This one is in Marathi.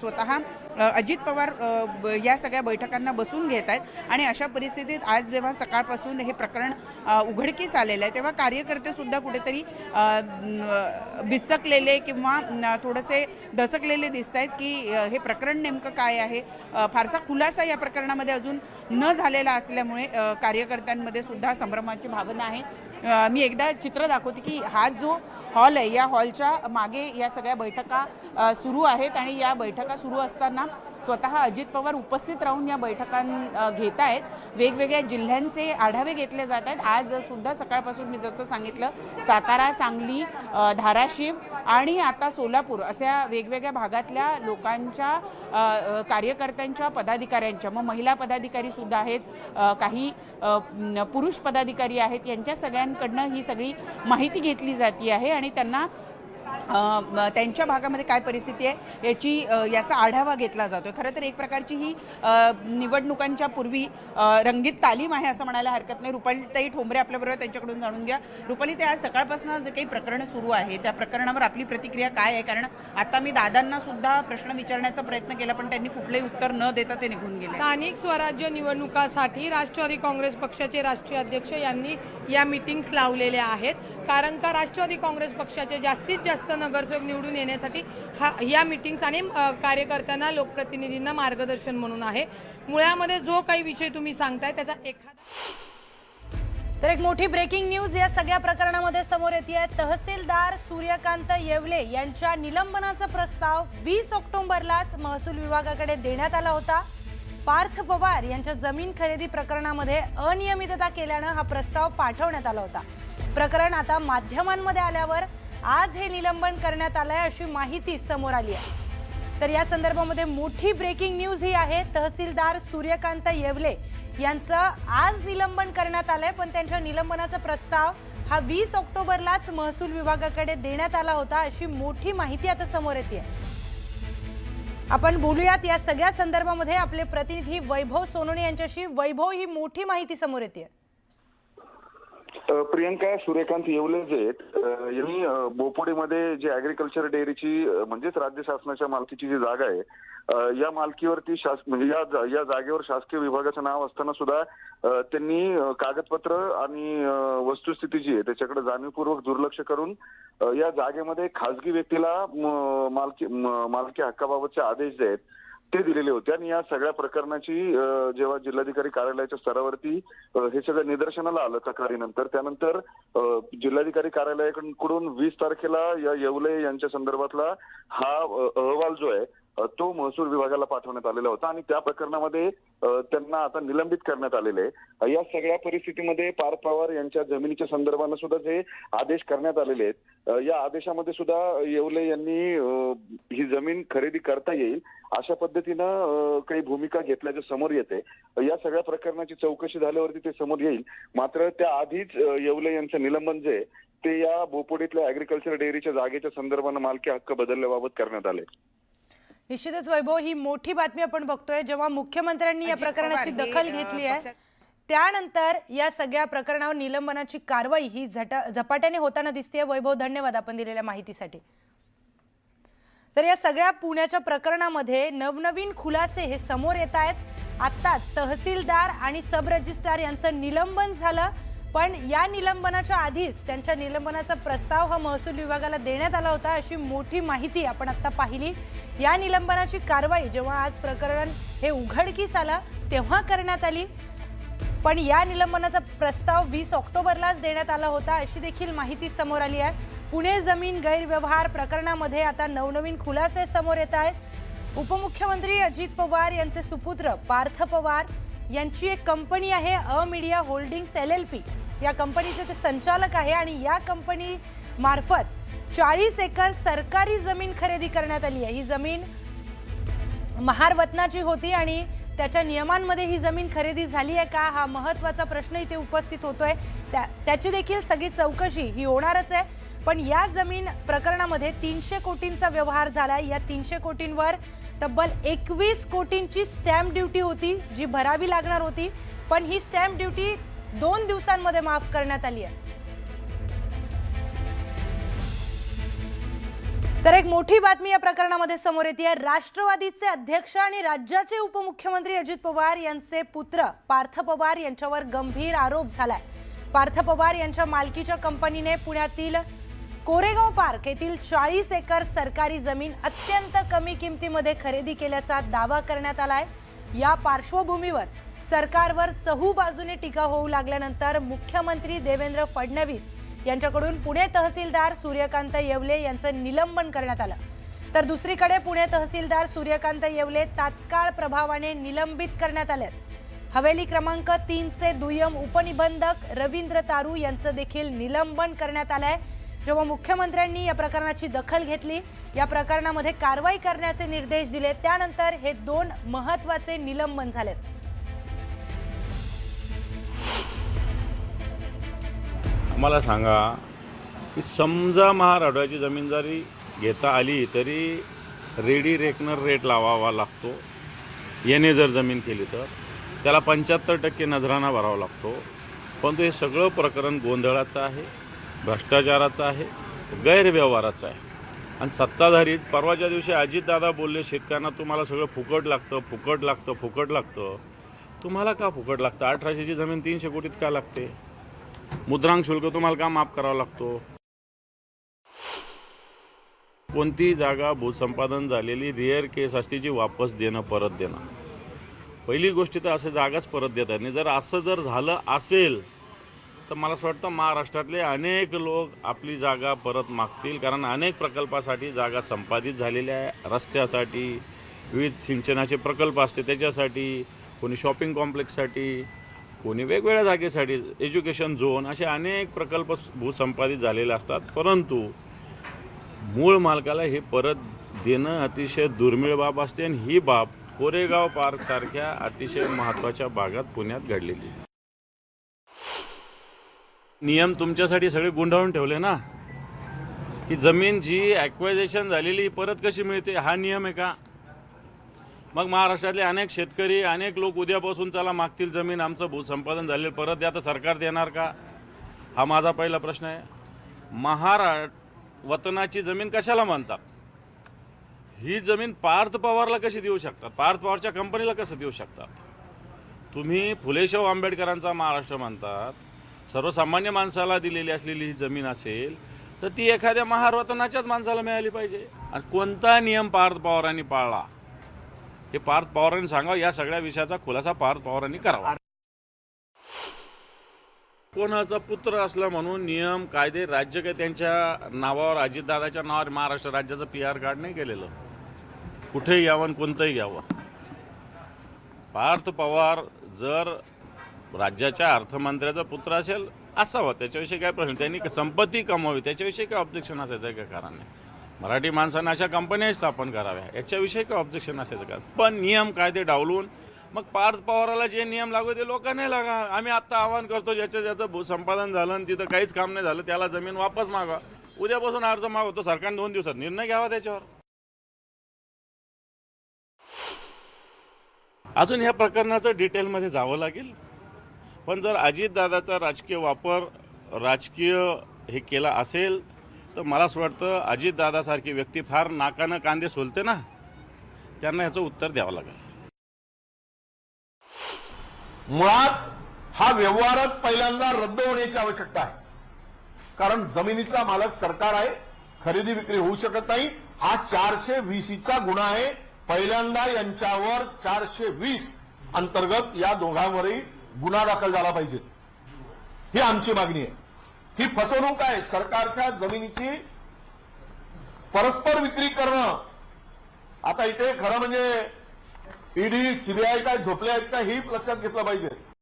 स्वतः अजित पवार ब- या सगळ्या बैठकांना बसून घेत आहेत. आणि अशा परिस्थितीत आज जेव्हा सकाळपासून हे प्रकरण उघडकीस आलेलं आहे तेव्हा कार्यकर्तेसुद्धा कुठेतरी बिचकलेले किंवा थोडेसे दचकलेले दिसत आहेत की हे प्रकरण नेमकं काय आहे? फारसा खुलासा या प्रकरणामध्ये अजून न झालेला असल्यामुळे कार्यकर्त्यांमध्ये सुद्धा संभ्रमाची भावना आहे. मी एकदा चित्र दाखवते की हा जो हॉल आहे. या हॉलच्या मागे या सगळ्या बैठका सुरू आहेत आणि या बैठका सुरू असताना स्वतः अजित पवार उपस्थित राहून या बैठकां घेत आहेत वेगवेगळ्या जिल्ह्यांचे आढावे घेतले जात आहेत आज सुद्धा सकाळपासून मी जसं सांगितलं सातारा सांगली धाराशिव आणि आता सोलापूर अशा वेगवेगळ्या भागातल्या लोकांच्या कार्यकर्त्यांच्या पदाधिकाऱ्यांच्या मग महिला पदाधिकारी सुद्धा आहेत काही पुरुष पदाधिकारी आहेत. यांच्या सगळ्यांकडनं ही सगळी माहिती घेतली जाती आहे आणि त्यांना त्यांच्या भागामध्ये काय परिस्थिती आहे याची याचा आढावा घेतला जातो खरं तर एक प्रकारची ही निवडणुकांच्या पूर्वी रंगीत तालीम आहे असं म्हणायला हरकत नाही. रुपालीताई ठोंबरे आपल्याबरोबर त्यांच्याकडून जाणून घ्या. रुपाली ते आज सकाळपासून जे काही प्रकरण सुरू आहे त्या प्रकरणावर आपली प्रतिक्रिया काय आहे? कारण आता मी दादांना सुद्धा प्रश्न विचारण्याचा प्रयत्न केला पण त्यांनी कुठलंही उत्तर न देता ते निघून गेले. स्थानिक स्वराज्य निवडणुकासाठी राष्ट्रवादी काँग्रेस पक्षाचे राष्ट्रीय अध्यक्ष यांनी या मिटिंग्स लावलेल्या आहेत. कारण का राष्ट्रवादी काँग्रेस पक्षाचे जास्तीत जास्त नगरसेवक निवडून येण्यासाठी हा या मिटिंग्स आणि कार्यकर्त्यांना लोकप्रतिनिधींना मार्गदर्शन म्हणून आहे. मुळामध्ये जो काही विषय तुम्ही सांगताय त्याचा एखादा तर एक मोठी ब्रेकिंग न्यूज या सगळ्या प्रकरणामध्ये समोर येते तहसीलदार सूर्यकांत येवले यांच्या निलंबनाचा प्रस्ताव वीस ऑक्टोबरलाच महसूल विभागाकडे देण्यात आला होता. पार्थ पवार यांच्या जमीन खरेदी प्रकरणामध्ये अनियमितता केल्यानं हा प्रस्ताव पाठवण्यात आला होता. प्रकरण आता माध्यमांमध्ये आल्यावर आज हे निलंबन करण्यात आलंय अशी माहिती समोर आली आहे. तर या संदर्भामध्ये मोठी ब्रेकिंग न्यूज ही आहे. तहसीलदार सूर्यकांत येवले यांचं आज निलंबन करण्यात आलंय पण त्यांच्या निलंबनाचा प्रस्ताव हा वीस ऑक्टोबरलाच महसूल विभागाकडे देण्यात आला होता अशी मोठी माहिती आता समोर येते आपण बोलूयात या सगळ्या संदर्भामध्ये आपले प्रतिनिधी वैभव सोनोने यांच्याशी. वैभव ही मोठी माहिती समोर येते आहे प्रियंका सूर्यकांत येवले जे आहेत, यांनी बोपोडीमध्ये जे ऍग्रिकल्चर डेअरीची म्हणजेच राज्य शासनाच्या मालकीची जी जागा आहे या मालकीवरती शास म्हणजे या या जागेवर शासकीय विभागाचं नाव असताना सुद्धा त्यांनी कागदपत्र आणि वस्तुस्थिती जी आहे त्याच्याकडे जाणीवपूर्वक दुर्लक्ष करून या जागेमध्ये खासगी व्यक्तीला मालकी मालकी हक्काबाबतचे आदेश जे आहेत ते दिलेले होते. आणि या सगळ्या प्रकरणाची जेव्हा जिल्हाधिकारी कार्यालयाच्या स्तरावरती हे सगळं निदर्शनाला आलं तक्रारीनंतर त्यानंतर जिल्हाधिकारी कार्यालयाकडून वीस तारखेला या येवले यांच्या संदर्भातला हा अहवाल जो आहे तो महसूल विभागाला पाठवण्यात आलेला होता आणि त्या प्रकरणामध्ये त्यांना आता निलंबित करण्यात आलेले आहे. या सगळ्या परिस्थितीमध्ये पार पवार यांच्या जमिनीच्या संदर्भानं सुद्धा जे आदेश करण्यात आलेले आहेत या आदेशामध्ये सुद्धा येवले यांनी ही जमीन खरेदी करता येईल अशा पद्धतीनं काही भूमिका घेतल्याचं समोर येते. या सगळ्या प्रकरणाची चौकशी झाल्यावरती ते समोर येईल. मात्र त्या आधीच येवले यांचं निलंबन जे ते या भोपोडीतल्या अॅग्रिकल्चर डेअरीच्या जागेच्या संदर्भानं मालकी हक्क बदलल्याबाबत करण्यात आले. निश्चितच वैभव ही मोठी बातमी आपण बघतोय. जेव्हा मुख्यमंत्र्यांनी या प्रकरणाची दखल घेतली आहे त्यानंतर या सगळ्या प्रकरणावर निलंबनाची कारवाई ही झटा झपाट्याने होताना दिसते वैभव धन्यवाद आपण दिलेल्या माहितीसाठी. तर या सगळ्या पुण्याच्या प्रकरणामध्ये नवनवीन खुलासे हे समोर येत आहेत. आत्ता तहसीलदार आणि सब रजिस्ट्रार यांचं निलंबन झालं. पण या निलंबनाच्या आधीच त्यांच्या निलंबनाचा प्रस्ताव हा महसूल विभागाला देण्यात आला होता अशी मोठी माहिती आपण आत्ता पाहिली. या निलंबनाची कारवाई जेव्हा आज प्रकरण हे उघडकीस आलं तेव्हा करण्यात आली. पण या निलंबनाचा प्रस्ताव वीस ऑक्टोबरलाच देण्यात आला होता अशी देखील माहिती समोर आली आहे. पुणे जमीन गैरव्यवहार प्रकरणामध्ये आता नवनवीन खुलासे समोर येत आहेत. उपमुख्यमंत्री अजित पवार यांचे सुपुत्र पार्थ पवार यांची एक कंपनी आहे अ media holdings L L P. या कंपनीचे ते संचालक आहे आणि या कंपनी मार्फत चाळीस एकर सरकारी जमीन खरेदी करण्यात आली आहे. ही जमीन महारवतनाची होती आणि त्याच्या नियमांमध्ये ही जमीन खरेदी झाली आहे का? हा महत्त्वाचा प्रश्न इथे उपस्थित होतोय. त्या त्याची देखील सगळी चौकशी ही होणारच आहे. पण या जमीन प्रकरणामध्ये तीनशे कोटींचा व्यवहार झाला या तीनशे कोटींवर तब्बल एकवीस कोटींची स्टॅम्प ड्युटी होती जी भरावी लागणार होती. पण ही स्टॅम्प ड्युटी दोन दिवसांमध्ये माफ करण्यात आली आहे. तर एक मोठी बातमी या प्रकरणामध्ये समोर येते. राष्ट्रवादीचे अध्यक्ष आणि राज्याचे उपमुख्यमंत्री अजित पवार यांचे पुत्र पार्थ पवार यांच्यावर गंभीर आरोप झालाय. पार्थ पवार यांच्या मालकीच्या कंपनीने पुण्यातील कोरेगाव पार्क येथील चाळीस एकर सरकारी जमीन अत्यंत कमी किमतीमध्ये खरेदी केल्याचा दावा करण्यात आलाय. या पार्श्वभूमीवर सरकारवर चहू बाजूने टीका होऊ लागल्यानंतर मुख्यमंत्री देवेंद्र फडणवीस यांच्याकडून पुणे तहसीलदार सूर्यकांत येवले यांचं निलंबन करण्यात आलं. तर दुसरीकडे पुणे तहसीलदार सूर्यकांत येवले तात्काळ प्रभावाने निलंबित करण्यात आले हवेली क्रमांक तीनचे दुय्यम उपनिबंधक रवींद्र तारू यांचं देखील निलंबन करण्यात आलंय. जेव्हा मुख्यमंत्र्यांनी या प्रकरणाची दखल घेतली या प्रकरणामध्ये कारवाई करण्याचे निर्देश दिले त्यानंतर हे दोन महत्त्वाचे निलंबन झालेत. मला सांगा की समजा महाराष्ट्राची जमीन जरी घेता आली तरी रेडी रेकनर रेट लावावा लागतो. याने जर जमीन केली तर त्याला पंच्याहत्तर टक्के नजराना भरावा लागतो. परंतु हे सगळं प्रकरण गोंधळाचं आहे भ्रष्टाचाराचं आहे गैरव्यवहाराचं आहे. आणि सत्ताधारी परवाच्या दिवशी अजितदादा बोलले शेतकऱ्यांना तुम्हाला सगळं फुकट लागतं फुकट लागतं फुकट लागतं. तुम्हाला का फुकट लागतं? अठराशेची जमीन तीनशे कोटीत का लागते? मुद्रांक शुल्क तुम्हाला का माफ करावा लागतो? कोणती जागा भूसंपादन झालेली रिअर केस असते जी वापस देणं परत देणं? पहिली गोष्ट तर असं जागाच परत देतात नाही जर असं जर झालं असेल तर मला असं वाटतं महाराष्ट्रातले अनेक लोक आपली जागा परत मागतील कारण अनेक प्रकल्पासाठी जागा संपादित झालेल्या आहे. रस्त्यासाठी विविध सिंचनाचे प्रकल्प असते त्याच्यासाठी कोणी शॉपिंग कॉम्प्लेक्ससाठी कोणी वेगवेगळ्या जागेसाठी एज्युकेशन झोन असे अनेक प्रकल्प भूसंपादित झालेले असतात. परंतु मूळ मालकाला हे परत देणं अतिशय दुर्मिळ बाब असते आणि ही बाब कोरेगाव पार्कसारख्या अतिशय महत्त्वाच्या भागात पुण्यात घडलेली आहे. नियम तुमच्यासाठी सगळे गुंडाळून ठेवले ना? की जमीन जी ॲक्वायझेशन झालेली परत कशी मिळते? हा नियम आहे का? मग महाराष्ट्रातले अनेक शेतकरी अनेक लोक उद्यापासून चला मागतील जमीन आमचं भूसंपादन झालेलं परत द्या तर सरकार देणार का? हा माझा पहिला प्रश्न आहे. महाराष्ट्र वतनाची जमीन कशाला मानतात ही जमीन पार्थ पवारला कशी देऊ शकतात? पार्थ पवारच्या कंपनीला कसं देऊ शकतात? तुम्ही फुलेशाहू आंबेडकरांचा महाराष्ट्र मानतात सर्वसामान्य माणसाला दिलेली असलेली ही जमीन असेल तर ती एखाद्या महारवतनाच्याच माणसाला मिळाली पाहिजे. आणि कोणता नियम पार्थ पवारांनी पाळला? हे पार्थ पवारांनी सांगावं या सगळ्या विषयाचा खुलासा पार्थ पवारांनी करावा. कोणाचा पुत्र असला म्हणून नियम कायदे राज्य काही त्यांच्या नावावर अजितदादाच्या नावावर महाराष्ट्र राज्याचं पी आर कार्ड नाही केलेलं. कुठेही यावं आणि कोणतंही घ्यावं. पार्थ पवार जर राज्याच्या अर्थमंत्र्याचा पुत्र असेल असावा. त्याच्याविषयी काय प्रश्न? त्यांनी संपत्ती कमावी. त्याच्याविषयी काय ऑब्जेक्शन असायचं काय कारण नाही मराठी माणसांना अशा कंपन्याही स्थापन कराव्या. याच्याविषयी काय ऑब्जेक्शन असायचं का? पण नियम कायदे डावलून मग पार्थ पवाराला जे नियम लागू ते लोकांना लागा आम्ही आत्ता आवाहन करतो ज्याचं ज्याचं संपादन झालं आणि तिथं काहीच काम नाही झालं त्याला जमीन वापस मागा. उद्यापासून अर्ज मागवतो सरकारने दोन दिवसात निर्णय घ्यावा त्याच्यावर. अजून ह्या प्रकरणाचं डिटेलमध्ये जावं लागेल. पण जर अजितदादाचा राजकीय वापर राजकीय हे केला असेल तर मला असं वाटतं अजितदादासारखी व्यक्ती फार नाकानं कांदे सोलते ना त्यांना ह्याचं उत्तर द्यावं लागेल. मुळात हा व्यवहारच पहिल्यांदा रद्द होण्याची आवश्यकता आहे. कारण जमिनीचा मालक सरकार आहे खरेदी विक्री होऊ शकत नाही. हा चारशे वीसीचा गुन्हा आहे. पहिल्यांदा यांच्यावर चारशे वीस अंतर्गत या दोघांवरही गुन्हा दाखल झाला पाहिजे. ही आमची मागणी आहे. ही फसवणूक आहे. सरकारच्या जमिनीची परस्पर विक्री करणं. आता इथे खरं म्हणजे ईडी सीबीआय काय झोपले आहेत का ही लक्षात घेतलं पाहिजे.